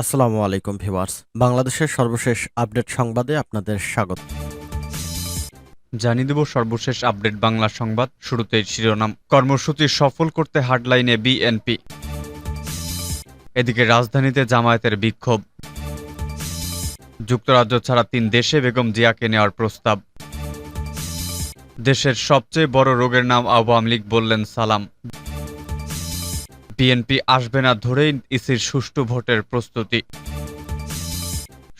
আসসালামু আলাইকুম ভিউয়ার্স। বাংলাদেশের সর্বশেষ আপডেট সংবাদে আপনাদের স্বাগত। জানিয়ে দেব সর্বশেষ আপডেট বাংলা সংবাদ। শুরুতেই শিরোনাম, কর্মসূচি সফল করতে হার্ডলাইনে বিএনপি। এদিকে রাজধানীতে জামায়াতের বিক্ষোভ। যুক্তরাজ্য ছাড়া তিন দেশে বেগম জিয়াকে নেওয়ার প্রস্তাব। দেশের সবচেয়ে বড় রোগের নাম আওয়ামী লীগ বললেন সালাম। বিএনপি আসবে না ধরেই ইসির সুষ্ঠু ভোটের প্রস্তুতি।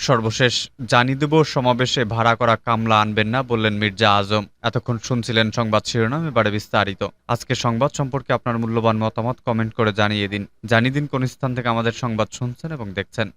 সর্বশেষ জানিয়ে দেব, সমাবেশে ভাড়া করা কামলা আনবেন না বললেন মির্জা আজম। এতক্ষণ শুনছিলেন সংবাদ শিরোনাম, এবারে বিস্তারিত। আজকে সংবাদ সম্পর্কে আপনার মূল্যবান মতামত কমেন্ট করে জানিয়ে দিন। জানিয়ে দিন কোন স্থান থেকে আমাদের সংবাদ শুনছেন এবং দেখছেন।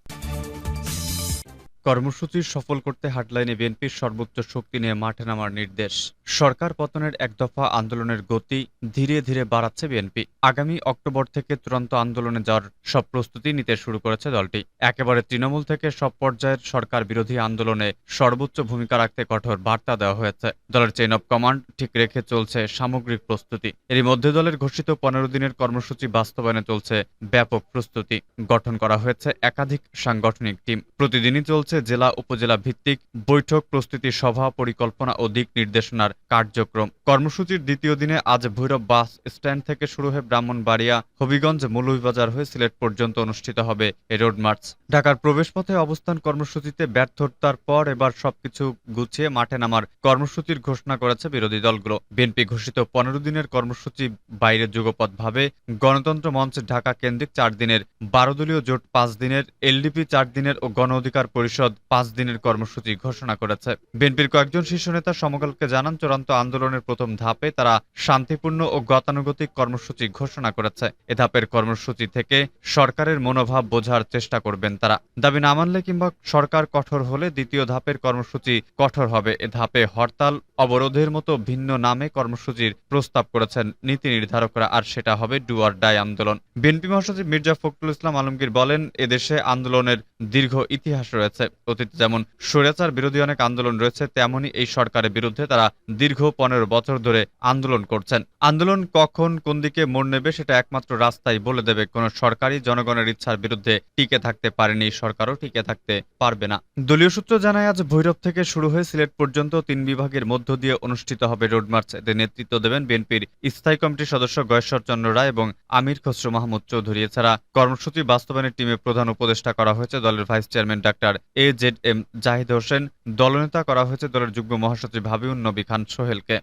কর্মসূচি সফল করতে হাটলাইনে বিএনপির সর্বোচ্চ শক্তি নিয়ে মাঠে নামার নির্দেশ। সরকার পতনের এক দফা আন্দোলনের গতি ধীরে ধীরে বাড়াচ্ছে বিএনপি। আগামী অক্টোবর থেকে চূড়ান্ত আন্দোলনে যাওয়ার সব প্রস্তুতি নিতে শুরু করেছে দলটি। একেবারে তৃণমূল থেকে সব পর্যায়ের সরকার বিরোধী আন্দোলনে সর্বোচ্চ ভূমিকা রাখতে কঠোর বার্তা দেওয়া হয়েছে। দলের চেইন অব কমান্ড ঠিক রেখে চলছে সামগ্রিক প্রস্তুতি। এরই মধ্যে দলের ঘোষিত পনেরো দিনের কর্মসূচি বাস্তবায়নে চলছে ব্যাপক প্রস্তুতি গঠন করা হয়েছে একাধিক সাংগঠনিক টিম। প্রতিদিনই চলছে জেলা উপজেলা ভিত্তিক বৈঠক, প্রস্তুতি সভা, পরিকল্পনা ও দিক নির্দেশনার কার্যক্রম। কর্মসূচির দ্বিতীয় দিনে আজ ভৈরব বাস স্ট্যান্ড থেকে শুরু হয়ে ব্রাহ্মণবাড়িয়া, হবিগঞ্জ, মৌলভীবাজার হয়ে সিলেট পর্যন্ত অনুষ্ঠিত হবে এই রোড মার্চ। ঢাকার প্রবেশপথে অবস্থান কর্মসূচিতে ব্যর্থতার পর এবার সবকিছু গুছিয়ে মাঠে নামার কর্মসূচির ঘোষণা করেছে বিরোধী দলগুলো। বিএনপি ঘোষিত পনেরো দিনের কর্মসূচি বাইরে যুগপথভাবে গণতন্ত্র মঞ্চ ঢাকা কেন্দ্রিক চার দিনের, বারো দলীয় জোট পাঁচ দিনের, এলডিপি চার দিনের ও গণ অধিকার পরিষদ পাঁচ দিনের কর্মসূচি ঘোষণা করেছে। বিএনপির কয়েকজন শীর্ষ নেতা সমকালকে জানান, চূড়ান্ত আন্দোলনের প্রথম ধাপে তারা শান্তিপূর্ণ ও গতানুগতিক কর্মসূচি ঘোষণা করেছে। এ ধাপের কর্মসূচি থেকে সরকারের মনোভাব বোঝার চেষ্টা করবেন তারা। দাবি না মানলে কিংবা সরকার কঠোর হলে দ্বিতীয় ধাপের কর্মসূচি কঠোর হবে। এ ধাপে হরতাল অবরোধের মতো ভিন্ন নামে কর্মসূচির প্রস্তাব করেছেন নীতি নির্ধারকরা আর সেটা হবে ডু অর ডাই আন্দোলন। বিএনপি মহাসচিব মির্জা ফখরুল ইসলাম আলমগীর বলেন, এদেশে আন্দোলনের দীর্ঘ ইতিহাস রয়েছে। অতীতে যেমন স্বৈরাচার বিরোধী অনেক আন্দোলন রয়েছে, তেমনই এই সরকারের বিরুদ্ধে তারা দীর্ঘ পনেরো বছর ধরে আন্দোলন করছেন। আন্দোলন কখন কোন দিকে মোড় নেবে সেটা একমাত্র রাস্তাই বলে দেবে। কোন সরকারই জনগণের ইচ্ছার বিরুদ্ধে টিকে থাকতে পারেনি, সরকারও টিকে থাকতে পারবে না। দলীয় সূত্র জানায়, আজ ভৈরব থেকে শুরু হয়ে সিলেট পর্যন্ত তিন বিভাগের মধ্য দিয়ে অনুষ্ঠিত হবে রোড মার্চ। এতে নেতৃত্ব দেবেন বিএনপির স্থায়ী কমিটির সদস্য গয়েশ্বর চন্দ্র রায় এবং আমির খসরু মাহমুদ চৌধুরী। এছাড়া কর্মসূচি বাস্তবায়নের টিমে প্রধান উপদেষ্টা করা হয়েছে দলের vice chairman doctor A Z M Zahid Hossain. দলনেতা করা হয়েছে দলের যুগ্ম মহাসচিব হাবিউন নবী খান সোহেলকে।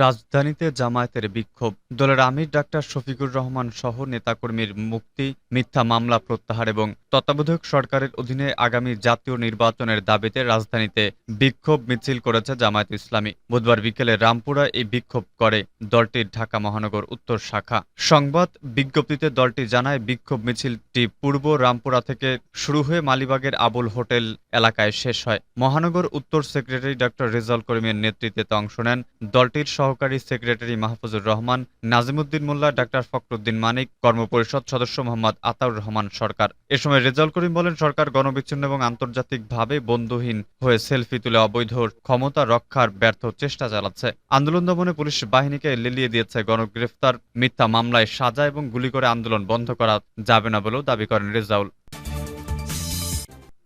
রাজধানীতে জামায়াতের বিক্ষোভ। দলের আমির ডাক্তার শফিকুর রহমান সহ নেতাকর্মীর মুক্তি, মিথ্যা মামলা প্রত্যাহার এবং তত্ত্বাবধায়ক সরকারের অধীনে আগামী জাতীয় নির্বাচনের দাবিতে রাজধানীতে বিক্ষোভ মিছিল করেছে জামায়াত ইসলামী। বুধবার বিকেলে রামপুরা এই বিক্ষোভ করে দলটির ঢাকা মহানগর উত্তর শাখা। সংবাদ বিজ্ঞপ্তিতে দলটি জানায়, বিক্ষোভ মিছিলটি পূর্ব রামপুরা থেকে শুরু হয়ে মালিবাগের আবুল হোটেল এলাকায় শেষ হয়। মহানগর উত্তর সেক্রেটারি ডক্টর রেজাল করিমের নেতৃত্বে অংশ নেন দলটির সহকারী সেক্রেটারি মাহফুজুর রহমান, নাজিমুদ্দিন মোল্লা ডাক্তার ফখরুদ্দিন মানিক, কর্মপরিষদ সদস্য মোহাম্মদ আতাউর রহমান সরকার। এ সময় রেজাল করিম বলেন, সরকার গণবিচ্ছিন্ন এবং আন্তর্জাতিকভাবে বন্ধুহীন হয়ে সেলফি তুলে অবৈধ ক্ষমতা রক্ষার ব্যর্থ চেষ্টা চালাচ্ছে। আন্দোলন দমনে পুলিশ বাহিনীকে লেলিয়ে দিয়েছে, গণগ্রেফতার মিথ্যা মামলায় সাজা এবং গুলি করে আন্দোলন বন্ধ করা যাবে না বলেও দাবি করেন রেজাউল।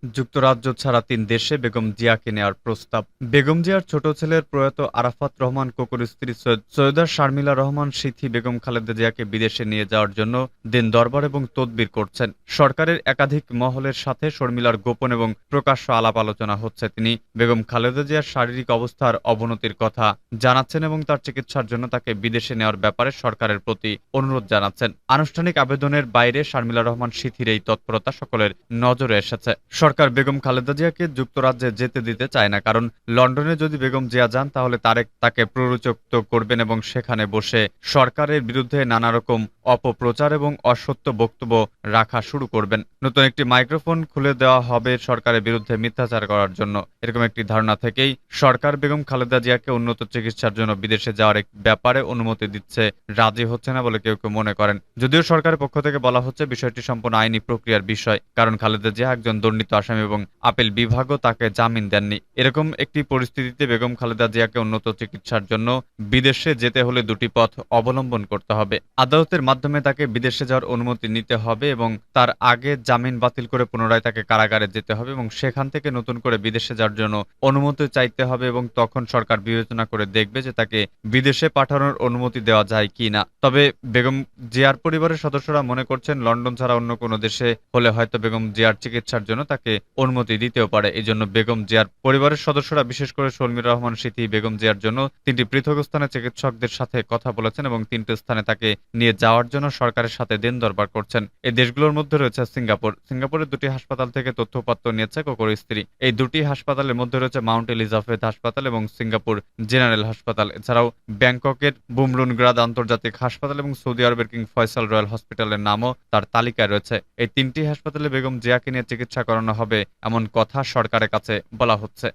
যুক্তরাজ্য ছাড়া তিন দেশে বেগম জিয়াকে নেওয়ার প্রস্তাব। বেগম জিয়ার ছোট ছেলের প্রয়াত আরাফাত রহমান, কোকুর স্ত্রী সৈয়দ সৈয়দা শারমিলা রহমান, সিথি বেগম খালেদা জিয়াকে বিদেশে নিয়ে যাওয়ার জন্য দিন দরবার এবং তদবির করছেন। সরকারের একাধিক মহলের সাথে শর্মিলার গোপন এবং প্রকাশ্য আলাপ আলোচনা হচ্ছে। তিনি বেগম খালেদা জিয়ার শারীরিক অবস্থার অবনতির কথা জানাচ্ছেন এবং তার চিকিৎসার জন্য তাকে বিদেশে নেওয়ার ব্যাপারে সরকারের প্রতি অনুরোধ জানাচ্ছেন। আনুষ্ঠানিক আবেদনের বাইরে শারমিলা রহমান, সিথির এই তৎপরতা সকলের নজরে এসেছে। সরকার বেগম খালেদা জিয়াকে যুক্তরাজ্যে যেতে দিতে চায় না, কারণ লন্ডনে যদি বেগম জিয়া যান, তাহলে তারেক তাকে প্ররোচক্ত করবেন এবং সেখানে বসে সরকারের বিরুদ্ধে নানা রকম অপপ্রচার এবং অসত্য বক্তব্য রাখা শুরু করবেন। নতুন একটি মাইক্রোফোন খুলে দেওয়া হবে সরকারের বিরুদ্ধে মিথ্যাচার করার জন্য। এরকম একটি ধারণা থেকেই সরকার বেগম খালেদা জিয়াকে উন্নত চিকিৎসার জন্য বিদেশে যাওয়ার এক ব্যাপারে অনুমতি দিচ্ছে, রাজি হচ্ছে না বলে কেউ কেউ মনে করেন। যদিও সরকারের পক্ষ থেকে বলা হচ্ছে, বিষয়টি সম্পূর্ণ আইনি প্রক্রিয়ার বিষয়, কারণ খালেদা জিয়া একজন দুর্নীত আসামি এবং আপিল বিভাগও তাকে জামিন দেননি। এরকম একটি পরিস্থিতিতে বেগম খালেদা জিয়াকে উন্নত চিকিৎসার জন্য বিদেশে যেতে হলে দুটি পথ অবলম্বন করতে হবে। আদালতের মাধ্যমে তাকে বিদেশে যাওয়ার অনুমতি নিতে হবে এবং তার আগে জামিন বাতিল করে পুনরায় তাকে কারাগারে যেতে হবে এবং সেখান থেকে নতুন করে বিদেশে যাওয়ার জন্য অনুমতি চাইতে হবে এবং তখন সরকার বিবেচনা করে দেখবে যে তাকে বিদেশে পাঠানোর অনুমতি দেওয়া যায় কি না তবে বেগম জিয়ার পরিবারের সদস্যরা মনে করছেন, লন্ডন ছাড়া অন্য কোনো দেশে হলে হয়তো বেগম জিয়ার চিকিৎসার জন্য তাকে অনুমতি দিতেও পারে। এই জন্য বেগম জিয়ার পরিবারের সদস্যরা, বিশেষ করে শর্মির রহমান স্মৃতি বেগম জিয়ার জন্য তিনটি পৃথক স্থানে চিকিৎসকদের সাথে কথা বলেছেন এবং তিনটি স্থানে তাকে নিয়ে যাওয়ার জন্য সরকারের সাথে দিন দরবার করছেন। এই দেশগুলোর মধ্যে রয়েছে সিঙ্গাপুর। সিঙ্গাপুরের দুটি হাসপাতাল থেকে তথ্যপত্র নিয়েছে কোকোর স্ত্রী। এই দুটি হাসপাতালের মধ্যে রয়েছে মাউন্ট এলিজাবেথ হাসপাতাল এবং সিঙ্গাপুর জেনারেল হাসপাতাল। এছাড়াও ব্যাংককের বুমরুনগ্রাদ আন্তর্জাতিক হাসপাতাল এবং সৌদি আরবের কিং ফয়সাল রয়্যাল হসপিটালের নামও তার তালিকায় রয়েছে। এই তিনটি হাসপাতালে বেগম জিয়াকে নিয়ে চিকিৎসা করানো হবে এমন কথা সরকারের কাছে বলা হচ্ছে।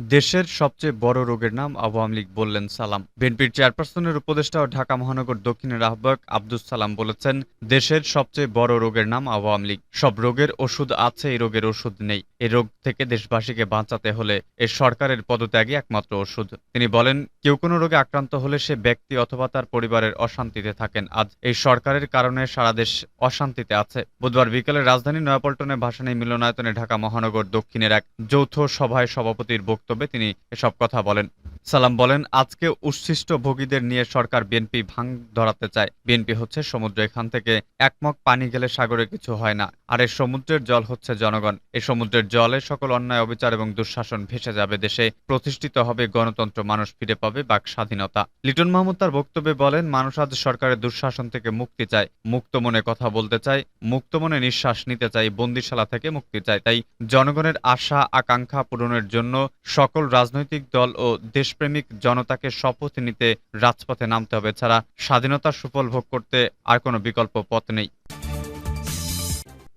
দেশের সবচেয়ে বড় রোগের নাম আওয়ামী লীগ বললেন সালাম। বিএনপির চেয়ারপারসনের উপদেষ্টা ও ঢাকা মহানগর দক্ষিণের আহ্বায়ক আব্দুস সালাম বলেছেন, দেশের সবচেয়ে বড় রোগের নাম আওয়ামী লীগ। সব রোগের ওষুধ আছে, এই রোগের ওষুধ নেই। এই রোগ থেকে দেশবাসীকে বাঁচাতে হলে এ সরকারের পদত্যাগই একমাত্র ওষুধ। তিনি বলেন, কেউ কোনো রোগে আক্রান্ত হলে সে ব্যক্তি অথবা তার পরিবারের অশান্তিতে থাকেন। আজ এই সরকারের কারণে সারা দেশ অশান্তিতে আছে। বুধবার বিকেলে রাজধানী নয়াপল্টনে ভাসানী মিলনায়তনে ঢাকা মহানগর দক্ষিণের এক যৌথ সভায় সভাপতির বক্তব্যে তিনি এসব কথা বলেন। সালাম বলেন, আজকে উচ্ছিষ্ট ভোগীদের নিয়ে সরকার বিএনপি ভাঙ ধরাতে চায়। বিএনপি হচ্ছে সমুদ্র, এখান থেকে একমক পানি গেলে সাগরে কিছু হয় না। আর এই সমুদ্রের জল হচ্ছে জনগণ। এই সমুদ্রের জলে সকল অন্যায়, অবিচার এবং দুঃশাসন ভেসে যাবে দেশে। প্রতিষ্ঠিত হবে গণতন্ত্র, মানুষ ফিরে পাবে বাক স্বাধীনতা। লিটন মাহমুদ তার বক্তব্যে বলেন, মানুষ আজ সরকারের দুঃশাসন থেকে মুক্তি চায়। মুক্ত মনে কথা বলতে চায়, মুক্ত মনে নিঃশ্বাস নিতে চায়, বন্দিশালা থেকে মুক্তি চায়। তাই জনগণের আশা, আকাঙ্ক্ষা পূরণের জন্য সকল রাজনৈতিক দল ও দেশপ্রেমিক জনতাকে শপথ নিতে রাজপথে নামতে হবে। ছাড়া স্বাধীনতা সুফল ভোগ করতে আর কোনো বিকল্প পথ নেই।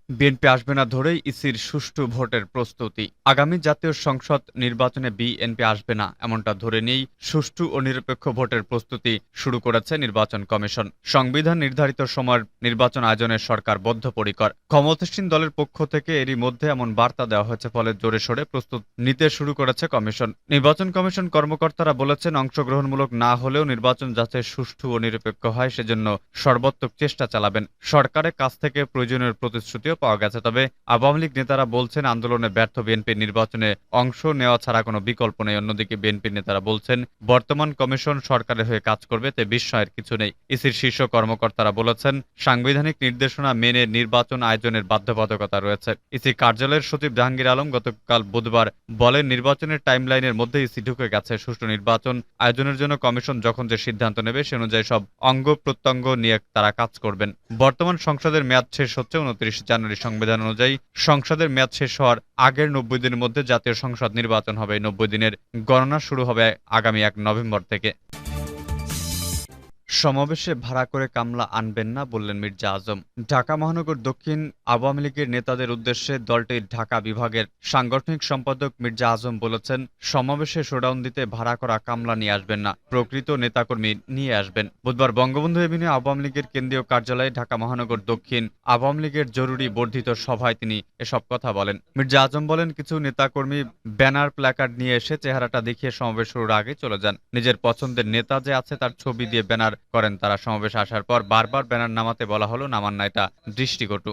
বিএনপি আসবে না ধরেই ইসির সুষ্ঠু ভোটের প্রস্তুতি। আগামী জাতীয় সংসদ নির্বাচনে বিএনপি আসবে না, এমনটা ধরে নিয়েই সুষ্ঠু ও নিরপেক্ষ ভোটের প্রস্তুতি শুরু করেছে নির্বাচন কমিশন। সংবিধান নির্ধারিত সময়ের নির্বাচন আয়োজনের সরকার বদ্ধপরিকর। ক্ষমতাসীন দলের পক্ষ থেকে এরই মধ্যে এমন বার্তা দেওয়া হয়েছে ফলে জোরে সোরে প্রস্তুত নিতে শুরু করেছে কমিশন। নির্বাচন কমিশন কর্মকর্তারা বলেছেন, অংশগ্রহণমূলক না হলেও নির্বাচন যাতে সুষ্ঠু ও নিরপেক্ষ হয়, সেজন্য সর্বাত্মক চেষ্টা চালাবেন। সরকারের কাছ থেকে প্রয়োজনীয় প্রতিশ্রুতিও পাওয়া গেছে, তবে আওয়ামী লীগ নেতারা বলছেন আন্দোলনে ব্যর্থ বিএনপি নির্বাচনে অংশ নেওয়া ছাড়া কোনো বিকল্প নেই। অন্যদিকে বিএনপি নেতারা বলছেন, বর্তমান কমিশন সরকারের হয়ে কাজ করবে, তে বিস্ময়ের কিছু নেই। ইসির শীর্ষ কর্মকর্তারা বলেছেন, সাংবিধানিক নির্দেশনা মেনে নির্বাচন আয়োজনের বাধ্যবাধকতা রয়েছে। ইসি কার্যালয়ের সচিব জাহাঙ্গীর আলম গতকাল বুধবার বলেন, নির্বাচনের টাইমলাইনের মধ্যে ইসি ঢুকে গেছে। সুষ্ঠু নির্বাচন আয়োজনের জন্য কমিশন যখন যে সিদ্ধান্ত নেবে, সে অনুযায়ী সব অঙ্গ প্রত্যঙ্গ নিয়ে তারা কাজ করবেন। বর্তমান সংসদের মেয়াদ শেষ হচ্ছে উনত্রিশ জানুয়ারি সংবিধান অনুযায়ী সংসদের মেয়াদ শেষ হওয়ার আগের নব্বই দিনের মধ্যে জাতীয় সংসদ নির্বাচন হবে। নব্বই দিনের গণনা শুরু হবে আগামী এক নভেম্বর থেকে। সমাবেশে ভাড়া করে কামলা আনবেন না বললেন মির্জা আজম। ঢাকা মহানগর দক্ষিণ আওয়ামী লীগের নেতাদের উদ্দেশ্যে দলটির ঢাকা বিভাগের সাংগঠনিক সম্পাদক মির্জা আজম বলেছেন, সমাবেশে শোডাউন দিতে ভাড়া করা কামলা নিয়ে আসবেন না, প্রকৃত নেতাকর্মী নিয়ে আসবেন। বুধবার বঙ্গবন্ধু এভিনিউ আওয়ামী লীগের কেন্দ্রীয় কার্যালয়ে ঢাকা মহানগর দক্ষিণ আওয়ামী লীগের জরুরি বর্ধিত সভায় তিনি এসব কথা বলেন। মির্জা আজম বলেন, কিছু নেতাকর্মী ব্যানার প্ল্যাকার্ড নিয়ে এসে চেহারাটা দেখিয়ে সমাবেশ শুরুর আগে চলে যান। নিজের পছন্দের নেতা যে আছে তার ছবি দিয়ে ব্যানার করেন। তারা সমাবেশে আসার পর বারবার ব্যানার নামাতে বলা হলো নামান না এটা দৃষ্টিকটু